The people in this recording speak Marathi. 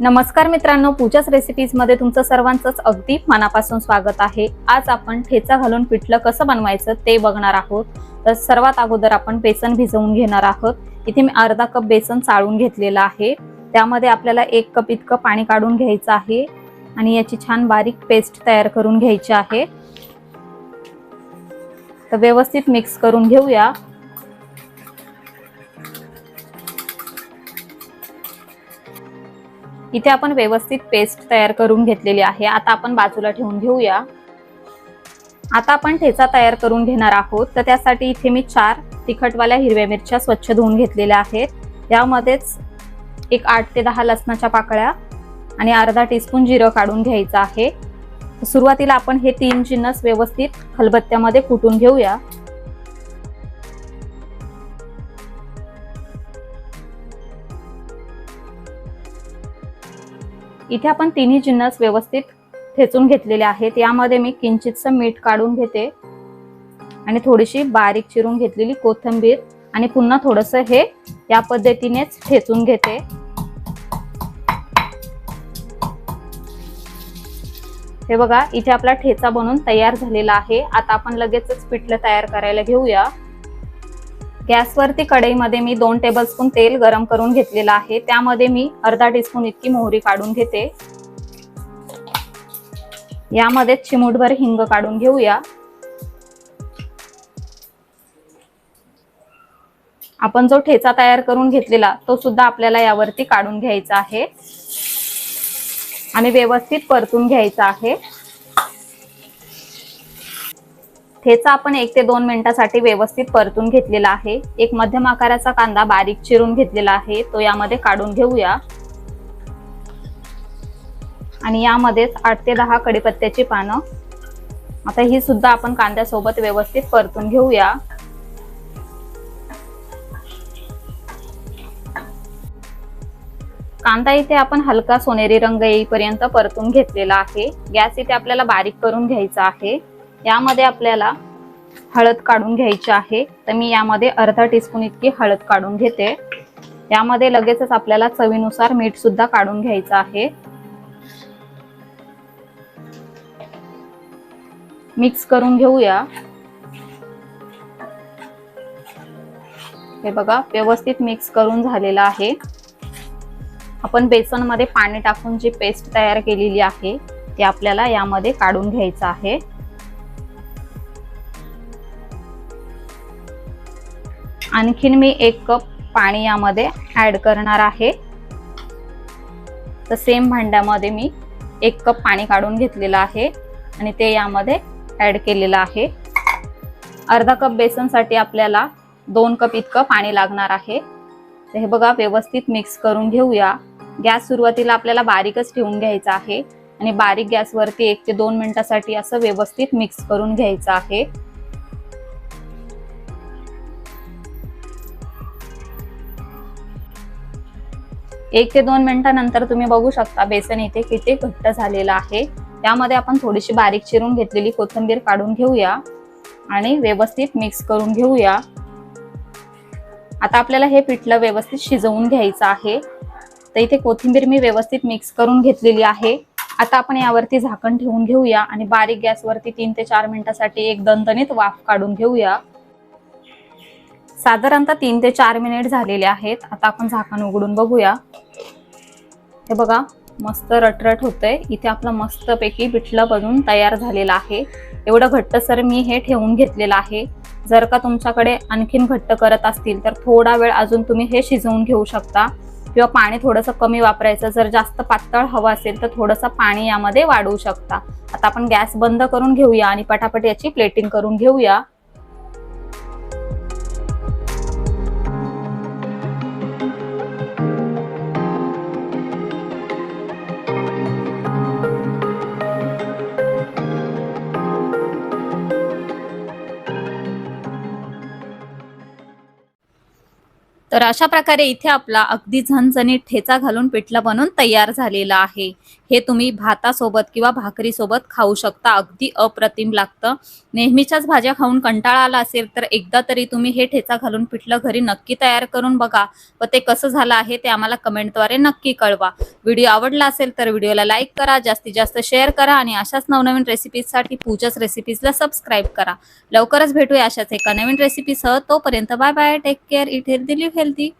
नमस्कार मित्रांनो पूजाच रेसिपीजमध्ये तुमचं सर्वांचंच अगदी मनापासून स्वागत आहे. आज आपण ठेचा घालून पिठलं कसं बनवायचं ते बघणार आहोत. तर सर्वात अगोदर आपण बेसन भिजवून घेणार आहोत. इथे मी अर्धा कप बेसन चाळून घेतलेलं आहे. त्यामध्ये आपल्याला एक कप इतकं पाणी काढून घ्यायचं आहे. आणि याची छान बारीक पेस्ट तयार करून घ्यायची आहे. तर व्यवस्थित मिक्स करून घेऊया. इथे आपण व्यवस्थित पेस्ट तयार करून घेतलेली आहे. आता आपण बाजूला ठेवून घेऊया. आता आपण ठेचा तयार करून घेणार आहोत. तर त्यासाठी इथे मी चार तिखटवाल्या हिरव्या मिरच्या स्वच्छ धुवून घेतलेल्या आहेत. यामध्येच एक आठ ते दहा लसणाच्या पाकळ्या आणि अर्धा टीस्पून जिरं काढून घ्यायचं आहे. सुरुवातीला आपण हे तीन जिन्नस व्यवस्थित खलबत्त्यामध्ये कुटून घेऊया. इथे आपण तिन्ही जिन्नस व्यवस्थित ठेचून घेतलेले आहेत. यामध्ये मी किंचितचं मीठ काढून घेते. आणि थोडीशी बारीक चिरून घेतलेली कोथिंबीर आणि पुन्हा थोडस हे या पद्धतीनेच ठेचून घेते. हे बघा इथे आपला ठेचा बनून तयार झालेला आहे. आता आपण लगेचच पिठलं तयार करायला घेऊया. गॅसवरती कढईमध्ये मी दोन टेबलस्पून तेल गरम करून घेतलेलं आहे. त्यामध्ये मी अर्धा टीस्पून इतकी मोहरी काढून घेते. यामध्ये चिमूटभर हिंग काढून घेऊया. आपण जो ठेचा तयार करून घेतलेला तो सुद्धा आपल्याला यावरती काढून घ्यायचा आहे. आणि व्यवस्थित परतून घ्यायचा आहे. ठेचा आपण एक ते दोन मिनिटासाठी व्यवस्थित परतून घेतलेला आहे. एक मध्यम आकाराचा कांदा बारीक चिरून घेतलेला आहे. तो यामध्ये काढून घेऊया. आणि यामध्येच आठ ते दहा कडीपत्त्याची पानं. आता ही सुद्धा आपण कांद्यासोबत व्यवस्थित परतून घेऊया. कांदा इथे आपण हलका सोनेरी रंग येईपर्यंत परतून घेतलेला आहे. गॅस इथे आपल्याला बारीक करून घ्यायचा आहे. यामध्ये आपल्याला हळद काढून घ्यायची आहे. तर मी यामध्ये अर्धा टीस्पून इतकी हळद काढून घेते. यामध्ये लगेचच आपल्याला चवीनुसार मीठ सुद्धा काढून घ्यायचं आहे. मिक्स करून घेऊया. हे बघा व्यवस्थित मिक्स करून झालेलं आहे. आपण बेसनमध्ये पाणी टाकून जी पेस्ट तयार केलेली आहे ती आपल्याला यामध्ये काढून घ्यायचं आहे. आणखीन मी एक कप पाणी यामध्ये ॲड करणार आहे. तर सेम भांड्यामध्ये मी एक कप पाणी काढून घेतलेलं आहे आणि ते यामध्ये ॲड केलेलं आहे. अर्धा कप बेसनसाठी आपल्याला दोन कप इतकं पाणी लागणार आहे. तर हे बघा व्यवस्थित मिक्स करून घेऊया. गॅस सुरुवातीला आपल्याला बारीकच ठेवून घ्यायचा आहे आणि बारीक गॅसवरती एक ते दोन मिनटासाठी असं व्यवस्थित मिक्स करून घ्यायचं आहे. एक ते दोन मिनिटानंतर तुम्ही बघू शकता बेसन इथे किती घट्ट झालेलं आहे. त्यामध्ये आपण थोडीशी बारीक चिरून घेतलेली कोथिंबीर काढून घेऊया आणि व्यवस्थित मिक्स करून घेऊया. आता आपल्याला हे पिठलं व्यवस्थित शिजवून घ्यायचं आहे. तर इथे कोथिंबीर मी व्यवस्थित मिक्स करून घेतलेली आहे. आता आपण यावरती झाकण ठेवून घेऊया आणि बारीक गॅसवरती तीन ते चार मिनिटासाठी एक दणदणीत वाफ काढून घेऊया. साधारणतः तीन ते चार मिनिट झालेले आहेत. आता आपण झाकण उघडून बघूया. हे बघा मस्त रटरट होतंय. इथे आपलं मस्तपैकी पिठलं बनून तयार झालेलं आहे. एवढं घट्टसर मी हे ठेवून घेतलेलं आहे. जर का तुमच्याकडे आणखीन घट्ट करत असतील तर थोडा वेळ अजून तुम्ही हे शिजवून घेऊ शकता. किंवा पाणी थोडंसं कमी वापरायचं. जर जास्त पातळ हवं असेल तर थोडंसं पाणी यामध्ये वाढवू शकता. आता आपण गॅस बंद करून घेऊया आणि पटापट याची प्लेटिंग करून घेऊया. तर अशा प्रकारे इथे आपला अगदी झणझणीत ठेचा घालून पिठलं बनून तयार झालेलं आहे. हे तुम्ही भातासोबत किंवा भाकरीसोबत खाऊ शकता. अगदी अप्रतिम लागतं. नेहमीच्याच भाज्या खाऊन कंटाळा आला असेल तर एकदा तरी तुम्ही हे ठेचा घालून पिठलं घरी नक्की तयार करून बघा. व ते कसं झालं आहे ते आम्हाला कमेंटद्वारे नक्की कळवा. व्हिडिओ आवडला असेल तर व्हिडिओला लाईक करा जास्तीत जास्त शेअर करा आणि अशाच नवनवीन रेसिपीजसाठी पूजाच रेसिपीजला सबस्क्राईब करा. लवकरच भेटूया अशाच एका नवीन रेसिपीसह. तोपर्यंत bye bye. Take care. Eat healthy. Live healthy